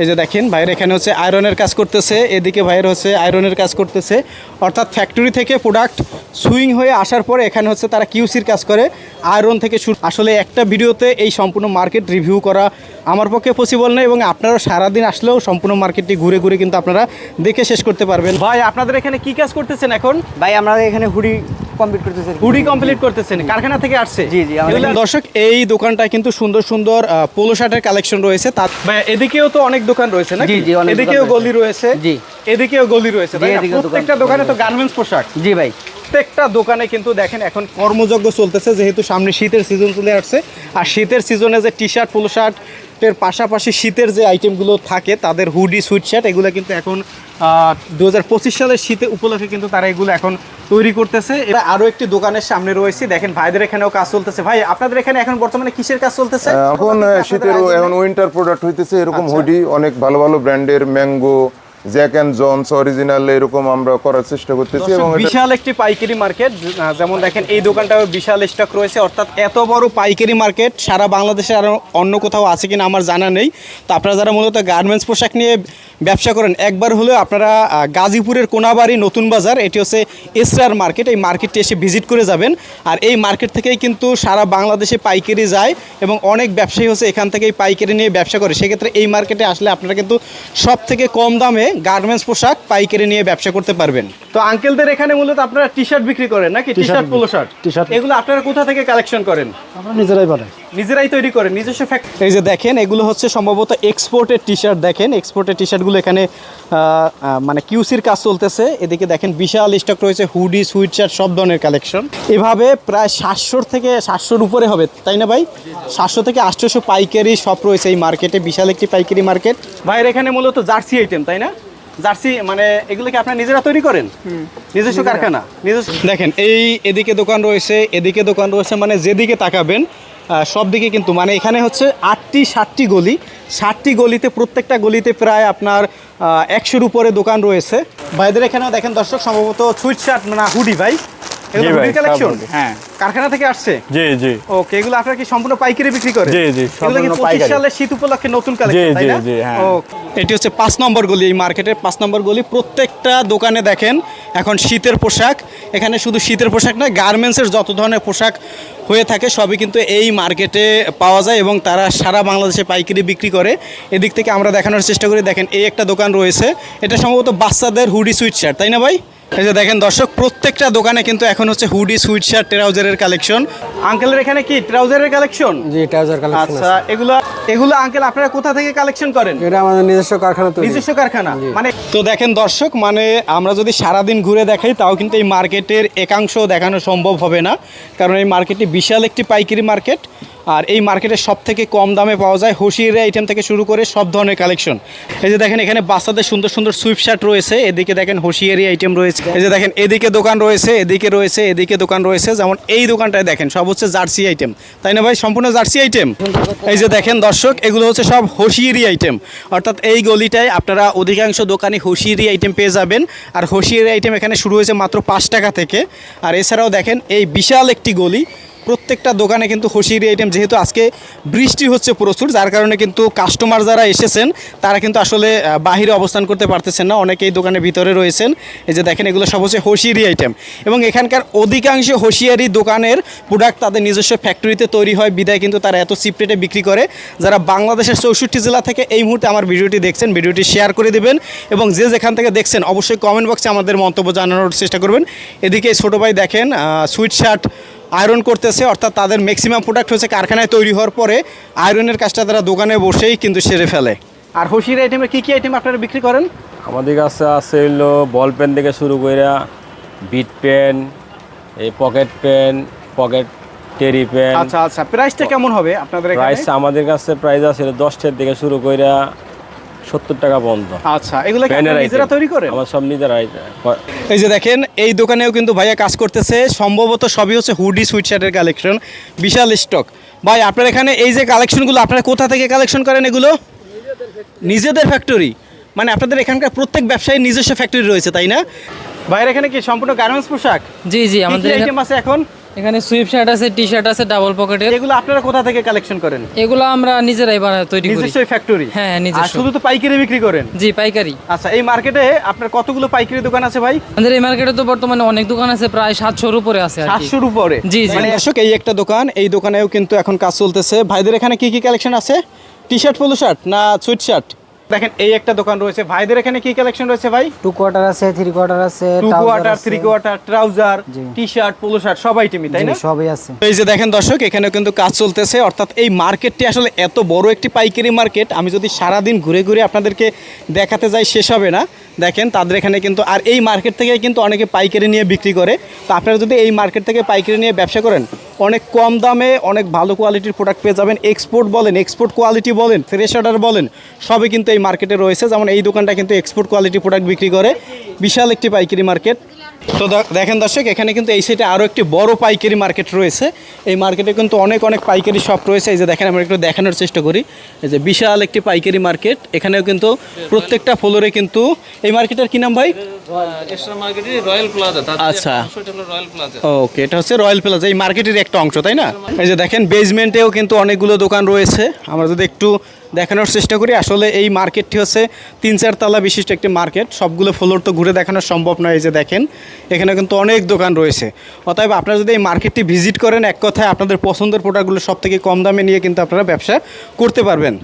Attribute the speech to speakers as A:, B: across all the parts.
A: এই যে দেখেন ভাইয়ের এখানে হচ্ছে আয়রনের কাজ করতেছে এদিকে ভাইয়ের হচ্ছে আয়রনের কাজ করতেছে। অর্থাৎ ফ্যাক্টরি থেকে প্রোডাক্ট সুইং হয়ে আসার পরে এখানে হচ্ছে তারা কিউসির কাজ করে আয়রন থেকে শুরু। আসলে একটা ভিডিওতে এই সম্পূর্ণ মার্কেট রিভিউ করা আমার পক্ষে পসিবল নয় এবং আপনারা সারাদিন আসলেও সম্পূর্ণ মার্কেটটি ঘুরে ঘুরে কিন্তু আপনারা দেখে শেষ করতে পারবেন। ভাই আপনাদের এখানে কি কাজ করতেছেন এখন?
B: ভাই আমরা এখানে হুডি কমপ্লিট করতেছি
A: হুডি কমপ্লিট করতেছেন কারখানা থেকে আসছে।
B: জি, জি,
A: দর্শক এই দোকানটায় কিন্তু সুন্দর সুন্দর পোলো শার্টের কালেকশন রয়েছে। তার এদিকেও তো অনেক দোকান রয়েছে না
B: জি, জি,
A: এদিকেও গলি রয়েছে।
B: জি।
A: এদিকেও গলি রয়েছে। প্রত্যেকটা দোকানে তো গার্মেন্টস পোশাক।
B: জি ভাই।
A: প্রত্যেকটা দোকানে কিন্তু দেখেন এখন কর্মযজ্ঞ চলতেছে যেহেতু সামনে শীতের সিজন চলে আসছে। আর শীতের সিজনে যে টি শার্ট পোলো শার্টের পাশাপাশি শীতের যে আইটেমগুলো থাকে তাদের হুডি সুইট শার্ট এগুলো কিন্তু এখন দু হাজার পঁচিশ সালের শীতে উপলক্ষে কিন্তু তারা এগুলো এখন তৈরি করতেছে। এটা আরও একটি দোকানের সামনে রয়েছে। দেখেন ভাইদের এখানেও কাজ চলতেছে। ভাই আপনাদের এখানে এখন বর্তমানে কিসের কাজ চলতেছে?
C: এখন শীতের এখন উইন্টার প্রোডাক্ট হইতেছে এরকম
A: আচ্ছা।
C: হুডি অনেক ভালো ভালো ব্র্যান্ডের Mango Jack and Jones original এরকম আমরা করার চেষ্টা করতেছি এবং
A: বিশাল একটি পাইকারি মার্কেট যেমন দেখেন এই দোকানটাও বিশাল স্টক রয়েছে অর্থাৎ এত বড় পাইকারি মার্কেট সারা বাংলাদেশে আর অন্য কোথাও আছে কিনা আমার জানা নেই। তো আপনারা যারা মূলত গার্মেন্টস পোশাক নিয়ে ব্যবসা করেন। একবার হলেও আপনারা গাজীপুরের কোনাবাড়ি নতুন বাজার এটি হচ্ছে এসরার মার্কেট। এই মার্কেটটি এসে ভিজিট করে যাবেন। আর এই মার্কেট থেকেই কিন্তু সারা বাংলাদেশে পাইকারি যায় এবং অনেক ব্যবসায়ী হচ্ছে এখান থেকেই পাইকারি নিয়ে ব্যবসা করে। সেক্ষেত্রে এই মার্কেটে আসলে আপনারা কিন্তু সব থেকে কম দামে গার্মেন্টস পোশাক পাইকারি নিয়ে ব্যবসা করতে পারবেন। তো আঙ্কেলদের এখানে মূলত আপনারা টি শার্ট বিক্রি করেন নাকি? T shirt polo shirt
D: T shirt.
A: এগুলো আপনারা কোথা থেকে কালেকশন করেন?
D: আমরা নিজেরাই বানাই।
A: নিজেরাই তৈরি করেন নিজস্ব ফ্যাক্টরি এই যে দেখেন এগুলো হচ্ছে সম্ভবত এক্সপোর্টের টি শার্ট দেখেন এক্সপোর্টের টি শার্টগুলো এখানে মানে কিউসির কাজ চলতেছে। এদিকে দেখেন বিশাল স্টক রয়েছে হুডি সুইট শার্ট সব ধরনের কালেকশন এভাবে প্রায় সাতশোর থেকে সাতশোর উপরে হবে তাই না ভাই? সাতশো থেকে আটশোশো পাইকারি সব রয়েছে এই মার্কেটে বিশাল একটি পাইকারি মার্কেট ভাইয়ের এখানে মূলত জার্সি আইটেম তাই না? জার্সি মানে এগুলো কি আপনারা নিজেরা তৈরি করেন? নিজস্ব কারখানা নিজস্ব দেখেন এই এদিকে দোকান রয়েছে এদিকে দোকান রয়েছে মানে যেদিকে তাকাবেন সব দিকে কিন্তু মানে এখানে হচ্ছে আটটি ষাটটি গলি। ষাটটি গলিতে প্রত্যেকটা গলিতে প্রায় আপনার একশোর উপরে দোকান রয়েছে। ভাইদের এখানেও দেখেন দর্শক সম্ভবত সুইট শার্ট না হুডি ভাই। এগুলো কালেকশন হ্যাঁ কারখানা থেকে আসছে?
D: জি জি।
A: ওকে এগুলো আপনারা কি সম্পূর্ণ পাইকারি বিক্রি করেন?
D: জি, জি,
A: এগুলো কি 25
D: পাইকারি।
A: শীত উপলক্ষে নতুন কালেকশন তাই না?
D: জি, হ্যাঁ।
A: এটি হচ্ছে পাঁচ নম্বর গলি এই মার্কেটের পাঁচ নম্বর গলি। প্রত্যেকটা দোকানে দেখেন এখন শীতের পোশাক। এখানে শুধু শীতের পোশাক নয় গার্মেন্টসের যত ধরনের পোশাক হয়ে থাকে সবই কিন্তু এই মার্কেটে পাওয়া যায় এবং তারা সারা বাংলাদেশে পাইকারি বিক্রি করে। এদিক থেকে আমরা দেখানোর চেষ্টা করি দেখেন এই একটা দোকান রয়েছে। এটা সম্ভবত বাচ্চাদের হুডি সুইট শার্ট তাই না ভাই? এই যে দেখেন দর্শক প্রত্যেকটা দোকানে কিন্তু এখন হচ্ছে হুডি সুইট শার্ট ট্রাউজারের কালেকশন আঙ্কেলের এখানে কি ট্রাউজারের কালেকশন?
D: জি ট্রাউজার কালেকশন
A: আচ্ছা এগুলো এগুলো আঙ্কেল আপনারা কোথা থেকে কালেকশন করেন?
D: এটা আমাদের নিজস্ব কারখানা
A: নিজস্ব কারখানা? মানে তো দেখেন দর্শক মানে আমরা যদি সারাদিন ঘুরে দেখাই তাও কিন্তু এই মার্কেটের একাংশ দেখানো সম্ভব হবে না। কারণ এই মার্কেটটি বিশাল একটি পাইকারি মার্কেট। আর এই মার্কেটে সব থেকে কম দামে পাওয়া যায় হোশিয়ারি আইটেম থেকে শুরু করে সব ধরনের কালেকশন। এই যে দেখেন এখানে বাচ্চাদের সুন্দর সুন্দর সুইপ শার্ট রয়েছে। এদিকে দেখেন হোশিয়ারি আইটেম রয়েছে। এই যে দেখেন এদিকে দোকান রয়েছে এদিকে রয়েছে এদিকে দোকান রয়েছে। যেমন এই দোকানটায় দেখেন সব হচ্ছে জার্সি আইটেম। তাই না ভাই? সম্পূর্ণ জার্সি আইটেম। এই যে দেখেন দর্শক, এগুলো হচ্ছে সব হোশিয়ারি আইটেম। অর্থাৎ এই গলিটায় আপনারা অধিকাংশ দোকানে হোশিয়ারি আইটেম পেয়ে যাবেন। আর হোশিয়ারি আইটেম এখানে শুরু হয়েছে মাত্র পাঁচ টাকা থেকে। আর এছাড়াও দেখেন, এই বিশাল একটি গলি। প্রত্যেকটা দোকানে কিন্তু হোশিয়ারি আইটেম যেহেতু আজকে বৃষ্টি হচ্ছে প্রচুর, যার কারণে কিন্তু কাস্টমার যারা এসেছেন, তারা কিন্তু আসলে বাহিরে অবস্থান করতে পারতেছেন না। অনেকেই দোকানের ভিতরে রয়েছেন। এই যে দেখেন, এগুলো সব হচ্ছে হোশিয়ারি আইটেম এবং এখানকার অধিকাংশ হোশিয়ারি দোকানের প্রোডাক্ট তাদের নিজস্ব ফ্যাক্টরিতে তৈরি হয়। বিদায় কিন্তু তারা এত চিপ রেটে বিক্রি করে। যারা বাংলাদেশের চৌষট্টি জেলা থেকে এই মুহূর্তে আমার ভিডিওটি দেখছেন, ভিডিওটি শেয়ার করে দেবেন। এবং যে যেখান থেকে দেখছেন, অবশ্যই কমেন্ট বক্সে আমাদের মন্তব্য জানানোর চেষ্টা করবেন। এদিকে ছোটো ভাই দেখেন সুইট শার্ট আয়রন করতেছে অর্থাৎ তাদের ম্যাক্সিমাম প্রোডাক্ট হচ্ছে কারখানায় তৈরি হওয়ার পরে আয়রনের কাজটা তারা দোকানে বসেই কিন্তু সেরে ফেলে। আর হোশির আইটেমে কী কী আইটেম আপনারা বিক্রি করেন?
E: আমাদের কাছে আছে হইল বল পেন থেকে শুরু করে বিট পেন এই pocket pen pocket terry pen
A: আচ্ছা আচ্ছা প্রাইসটা কেমন হবে আপনাদের
E: প্রাইস আমাদের কাছে প্রাইস আছে দশটার থেকে শুরু করে সত্তর টাকা পর্যন্ত
A: আচ্ছা এগুলো নিজেরা তৈরি করেন?
E: আমার সব নিজেরাই
A: এই যে দেখেন এই দোকানেও কিন্তু ভাইয়া কাজ করতেছে। সম্ভবত সবই হচ্ছে হুডি সুইট শার্টের কালেকশন বিশাল স্টক ভাই আপনার এখানে এই যে কালেকশনগুলো আপনারা কোথা থেকে কালেকশন করেন এগুলো? নিজেদের ফ্যাক্টরি মানে আপনাদের এখানকার প্রত্যেক ব্যবসায়ী নিজস্ব ফ্যাক্টরি রয়েছে তাই না? ভাইয়ের এখানে কি সম্পূর্ণ গার্মেন্টস পোশাক?
F: জি জি আমাদের
A: আইটেম আছে এখন?
F: এখানে সুইপ শার্ট আছে টি শার্ট আছে ডাবল পকেটের
A: এগুলো আপনারা কোথা থেকে কালেকশন করেন?
F: এগুলো আমরা নিজেরাই বানায় তৈরি করি।
A: নিজস্ব ফ্যাক্টরি
F: হ্যাঁ,
A: আর
F: নিজস্ব।
A: শুধু তো পাইকারি বিক্রি করেন?
F: জি পাইকারি।
A: আচ্ছা এই মার্কেটে আপনার কতগুলো পাইকারি দোকান আছে ভাই?
F: আমাদের এই মার্কেটে তো বর্তমানে অনেক দোকান আছে প্রায় সাতশোর উপরে আছে আর কি।
A: সাতশোর উপরে?
F: জি, জি।
A: মানে দর্শক এই একটা দোকান এই দোকানেও কিন্তু এখন কাজ চলতেছে। ভাইদের এখানে কি কি কালেকশন আছে? টি শার্ট পোলো শার্ট না সুইট শার্ট দেখেন এই একটা দোকান রয়েছে। ভাইদের এখানে কি কালেকশন রয়েছে ভাই?
B: টু কোয়ার্টার আছে থ্রি কোয়ার্টার আছে
A: two quarter three quarter trouser T shirt polo shirt সব আইটেমই তাই না?
B: সবই আছে।
A: এই যে দেখেন দর্শক এখানে কিন্তু কাজ চলতেছে। অর্থাৎ এই মার্কেটটি আসলে এত বড় একটি পাইকারি মার্কেট আমি যদি সারাদিন ঘুরে ঘুরে আপনাদেরকে দেখাতে যাই শেষ হবে না। দেখেন তাদের এখানে কিন্তু আর এই মার্কেট থেকে কিন্তু অনেকে পাইকারি নিয়ে বিক্রি করে। তো আপনারা যদি এই মার্কেট থেকে পাইকারি নিয়ে ব্যবসা করেন অনেক কম দামে অনেক ভালো কোয়ালিটির প্রোডাক্ট পেয়ে যাবেন। এক্সপোর্ট বলেন এক্সপোর্ট কোয়ালিটি বলেন ফ্রেশ অর্ডার বলেন, সবই কিন্তু এই মার্কেটে রয়েছে। যেমন এই দোকানটা কিন্তু এক্সপোর্ট কোয়ালিটি প্রোডাক্ট বিক্রি করে। বিশাল একটি পাইকারি মার্কেট তো দেখেন দর্শক এখানে কিন্তু এই সাইডে আরও একটি বড় পাইকারি মার্কেট রয়েছে। এই মার্কেটে কিন্তু অনেক অনেক পাইকারি শপ রয়েছে। এই যে দেখেন আমরা একটু দেখানোর চেষ্টা করি। এই যে বিশাল একটি পাইকারি মার্কেট এখানেও কিন্তু প্রত্যেকটা ফ্লোরে কিন্তু এই মার্কেটের কি নাম ভাই? আচ্ছা। ওকে এটা হচ্ছে রয়্যাল প্লাজা এই মার্কেটের একটা অংশ তাই না? এই যে দেখেন বেজমেন্টেও কিন্তু অনেকগুলো দোকান রয়েছে। আমরা যদি একটু দেখানোর চেষ্টা করি। আসলে এই মার্কেটটি হচ্ছে তিন চার তলা বিশিষ্ট একটি মার্কেট। সবগুলো ফ্লোর তো ঘুরে দেখানো সম্ভব নয় এই যে দেখেন। এখানে কিন্তু অনেক দোকান রয়েছে। অতএব আপনারা যদি এই মার্কেটটি ভিজিট করেন, এক কথায় আপনাদের পছন্দের প্রোডাক্টগুলো সব থেকে কম দামে নিয়ে কিন্তু আপনারা ব্যবসা করতে পারবেন।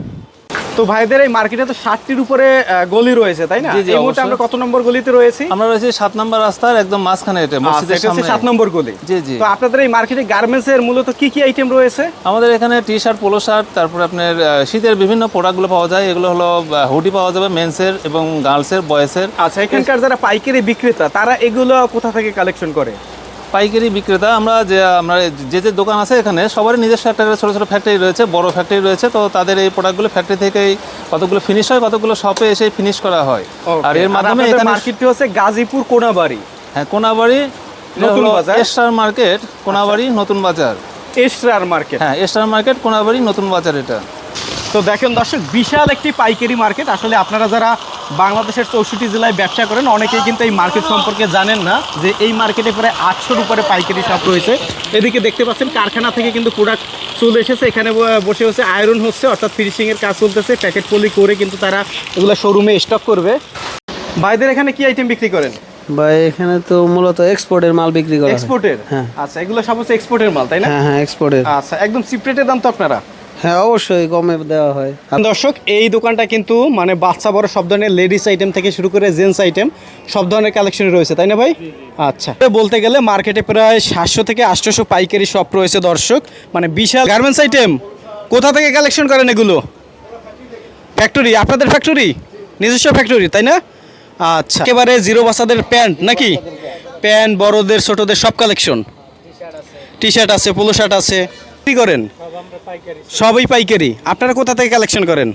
A: তো ভাইদের এই মার্কেটে তো ষাটটির উপরে গলি রয়েছে তাই না? এই মুহূর্তে আমরা কত নম্বর গলিতে রয়েছি?
G: আমরা রয়েছে সাত নম্বর রাস্তার একদম মাঝখানে এটা
A: আচ্ছা,
G: মসজিদের সামনে।
A: সাত নম্বর গলি।
G: জি, জি।
A: তো আপনাদের এই মার্কেটে গার্মেন্টস এর মূলত কি কি আইটেম রয়েছে?
G: আমাদের এখানে টি শার্ট পোলো শার্ট তারপরে আপনার শীতের বিভিন্ন প্রোডাক্টগুলো পাওয়া যায়। এগুলো হলো হুডি পাওয়া যাবে মেন্সের এবং গার্লসের বয়েসের
A: আচ্ছা এখানকার যারা পাইকারি বিক্রেতা তারা এগুলো কোথা থেকে কালেকশন করে?
G: পাইকারি বিক্রেতা আমরা যে আমরা যে যে দোকান আছে এখানে সবারই নিজস্ব একটা ছোটো ছোটো ফ্যাক্টরি রয়েছে বড় ফ্যাক্টরি রয়েছে তো তাদের এই প্রোডাক্টগুলো ফ্যাক্টরি থেকেই কতগুলো ফিনিশ হয় কতগুলো শপে এসে ফিনিশ করা হয়। আর এর মাধ্যমে এখানে
A: মার্কেটটি হচ্ছে গাজীপুর কোনাবাড়ি।
G: হ্যাঁ কোনাবাড়ি
A: নতুন বাজার।
G: এস্টার মার্কেট কোনাবাড়ি নতুন বাজার।
A: এসরার মার্কেট
G: হ্যাঁ এস্টার মার্কেট কোনাবাড়ি নতুন বাজার এটা।
A: তো দেখেন দর্শক বিশাল একটি পাইকারি মার্কেট আসলে আপনারা যারা বাংলাদেশের চৌষট্টি জেলায় ব্যবসা করেন। অনেকেই কিন্তু এই মার্কেট সম্পর্কে জানেন না যে এই মার্কেটে প্রায় আটশোর উপরে পাইকারি শপ রয়েছে। এদিকে দেখতে পাচ্ছেন কারখানা থেকে কিন্তু প্রোডাক্ট চলে এসেছে। এখানে বসে হচ্ছে আয়রন হচ্ছে অর্থাৎ ফিনিশিংয়ের কাজ চলতেছে। প্যাকেট পলি করে কিন্তু তারা এগুলো শোরুমে স্টক করবে। ভাইদের এখানে কি আইটেম বিক্রি করেন?
D: ভাই এখানে তো মূলত এক্সপোর্টের মাল বিক্রি করা
A: এক্সপোর্টের
D: হ্যাঁ।
A: আচ্ছা এগুলো সব হচ্ছে এক্সপোর্টের মাল তাই না?
D: হ্যাঁ হ্যাঁ এক্সপোর্টের
A: আচ্ছা একদম সিপ্রেটের দাম তো আপনারা?
D: হ্যাঁ অবশ্যই কমে দেওয়া হয়।
A: দর্শক এই দোকানটা কিন্তু মানে বাচ্চা বড় সব ধরনের লেডিস আইটেম থেকে শুরু করে জেন্টস আইটেম সব ধরনের কালেকশন রয়েছে তাই না ভাই? আচ্ছা। বলতে গেলে মার্কেটে প্রায় সাতশো থেকে আটশোশো পাইকারি শপ রয়েছে দর্শক। মানে বিশাল গার্মেন্টস আইটেম কোথা থেকে কালেকশন করেন এগুলো? ফ্যাক্টরি আপনাদের ফ্যাক্টরি নিজস্ব ফ্যাক্টরি তাই না? আচ্ছা একেবারে জিরো বাচ্চাদের প্যান্ট নাকি? প্যান্ট বড়দের ছোটদের সব কালেকশন টি শার্ট আছে পোলো শার্ট আছে। কি করেন? সবই পাইকারি। আপনারা কোথা থেকে কালেকশন করেন?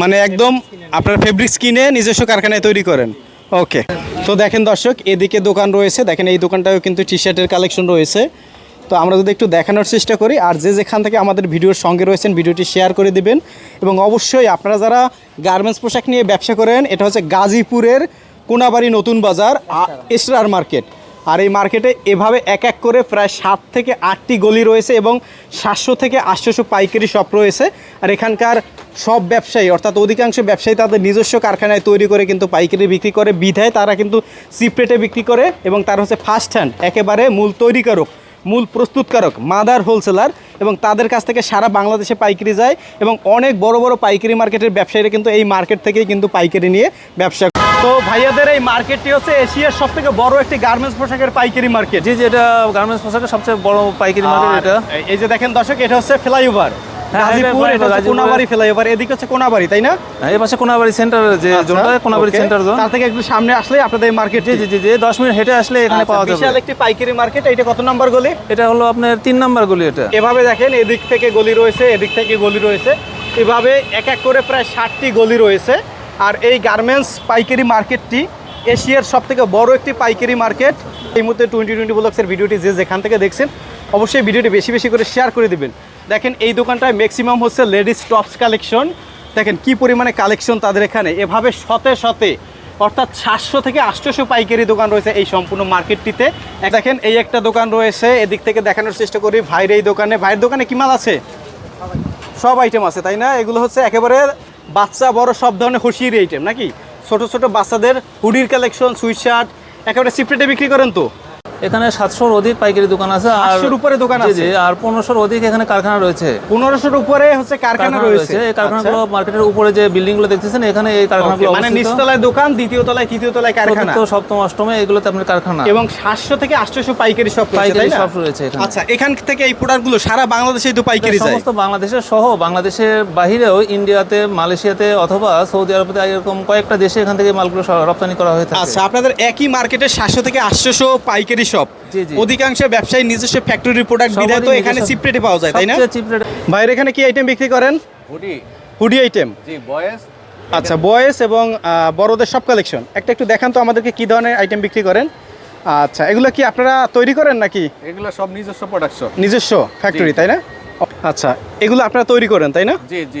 A: মানে একদম আপনার ফেব্রিক্স কিনে নিজস্ব কারখানায় তৈরি করেন। ওকে তো দেখেন দর্শক এদিকে দোকান রয়েছে। দেখেন এই দোকানটাও কিন্তু টি শার্টের কালেকশন রয়েছে। তো আমরা যদি একটু দেখানোর চেষ্টা করি আর যে যেখান থেকে আমাদের ভিডিওর সঙ্গে রয়েছেন ভিডিওটি শেয়ার করে দিবেন। এবং অবশ্যই আপনারা যারা গার্মেন্টস পোশাক নিয়ে ব্যবসা করেন এটা হচ্ছে গাজীপুরের কোনাবাড়ি নতুন বাজার এসরার মার্কেট আর এই মার্কেটে এভাবে এক এক করে প্রায় সাত থেকে আটটি গলি রয়েছে এবং সাতশো থেকে আটশোশো পাইকারি শপ রয়েছে আর এখানকার সব ব্যবসায়ী, অর্থাৎ অধিকাংশ ব্যবসায়ী তাদের নিজস্ব কারখানায় তৈরি করে কিন্তু পাইকারি বিক্রি করে বিধায় তারা কিন্তু সিপ্রেটে বিক্রি করে এবং তার হচ্ছে ফার্স্ট হ্যান্ড একেবারে মূল তৈরিকারক, মূল প্রস্তুতকারক, মাদার হোলসেলার এবং তাদের কাছ থেকে সারা বাংলাদেশে পাইকারি যায় এবং অনেক বড় বড় পাইকারি মার্কেটের ব্যবসায়ীরা কিন্তু এই মার্কেট থেকেই কিন্তু পাইকারি নিয়ে ব্যবসা। তো ভাইয়াদের এই মার্কেটটি হচ্ছে এশিয়ার সব থেকে বড় একটি গার্মেন্টস পোশাকের পাইকারি মার্কেট।
G: জি জি এটা গার্মেন্টস পোশাকের সবচেয়ে বড় পাইকারি মার্কেট এটা।
A: এই যে দেখেন দর্শক এটা হচ্ছে ফ্লাইওভার।
G: হ্যাঁ,
A: গাজীপুর এটা হচ্ছে কোনাবাড়ি ফ্লাইওভার এদিকে হচ্ছে কোনাবাড়ি তাই না?
G: হ্যাঁ, এই পাশে কোনাবাড়ি সেন্টার যে জোনটা কোনাবাড়ি সেন্টার জোন।
A: তার থেকে একটু সামনে আসলে আপনাদের এই মার্কেট
G: জি জি জি জি দশ মিনিট হেঁটে আসলে এখানে পাওয়া
A: আচ্ছা, বিশাল একটি পাইকারি মার্কেট এটা কত নাম্বার গলি?
G: এটা হলো আপনার তিন নাম্বার গলি এটা।
A: এভাবে দেখেন এদিক থেকে গলি রয়েছে এদিক থেকে গলি রয়েছে। এভাবে এক এক করে প্রায় ষাটটি গলি রয়েছে। আর এই গার্মেন্টস পাইকারি মার্কেটটি এশিয়ার সব থেকে বড় একটি পাইকারি মার্কেট এই মুহূর্তে টোয়েন্টি টোয়েন্টি ব্লগসের ভিডিওটি যে যেখান থেকে দেখছেন, অবশ্যই ভিডিওটি বেশি বেশি করে শেয়ার করে দিবেন। দেখেন এই দোকানটায় ম্যাক্সিমাম হচ্ছে লেডিস টপস কালেকশন দেখেন কি পরিমাণে কালেকশন তাদের এখানে। এভাবে শতে শতে, অর্থাৎ সাতশো থেকে আটশোশো পাইকারি দোকান রয়েছে এই সম্পূর্ণ মার্কেটটিতে দেখেন এই একটা দোকান রয়েছে, এদিক থেকে দেখানোর চেষ্টা করি ভাইয়ের এই দোকানে। ভাইয়ের দোকানে কি মাল আছে? সব আইটেম আছে, তাই না? এগুলো হচ্ছে একেবারে বাচ্চা, বড়, সব ধরনের হুশির আইটেম নাকি? ছোট ছোট বাচ্চাদের হুডির কালেকশন সুইট শার্ট একেবারে সিপ্রেটে বিক্রি করেন তো?
G: এখানে সাতশোর অধিক পাইকারি দোকান আছে আর
A: উপরে দোকান আছে?
G: আর পনেরোশোর অধিক এখানে কারখানা রয়েছে।
A: পনেরোশোর উপরে হচ্ছে কারখানা রয়েছে।
G: এই কারখানাগুলো
A: আচ্ছা।
G: মার্কেটের উপরে যে বিল্ডিংগুলো দেখতেছেন এখানে এই কারখানাগুলো
A: মানে। নিচতলায় দোকান দ্বিতীয় তলায় তৃতীয় তলায় কারখানা।
G: চতুর্থ সপ্তম অষ্টমে এগুলোতে আপনার কারখানা।
A: এবং সাতশো থেকে আটশোশো পাইকারি সব
G: পাইকারি সব রয়েছে
A: আচ্ছা এখান থেকে এই প্রোডাক্টগুলো সারা বাংলাদেশে তো পাইকারি যায়।
G: সমস্ত বাংলাদেশের সহ বাংলাদেশের বাহিরেও ইন্ডিয়াতে মালয়েশিয়াতে অথবা সৌদি আরবে এরকম কয়েকটা দেশে এখান থেকে মালগুলো রপ্তানি করা হয়ে থাকে।
A: আচ্ছা আপনাদের একই মার্কেটে সাতশো থেকে আটশোশো পাইকারি শপ
G: জি।
A: অধিকাংশ ব্যবসায়ী নিজস্ব ফ্যাক্টরি প্রোডাক্ট বিধায় তো এখানে
G: নিজস্ব-
A: চিপ রেটে পাওয়া যায় তাই না? ভাইয়ের এখানে কি আইটেম বিক্রি করেন?
E: হুডি
A: হুডি আইটেম
E: জি বয়েস
A: আচ্ছা বয়েস এবং বড়দের সব কালেকশন একটা একটু দেখান তো আমাদেরকে কি ধরনের আইটেম বিক্রি করেন। আচ্ছা এগুলো কি আপনারা তৈরি করেন নাকি?
E: এগুলো সব নিজস্ব প্রোডাকশন
A: নিজস্ব ফ্যাক্টরি তাই না? আচ্ছা এগুলো আপনারা তৈরি করেন তাই না?
E: জি জি।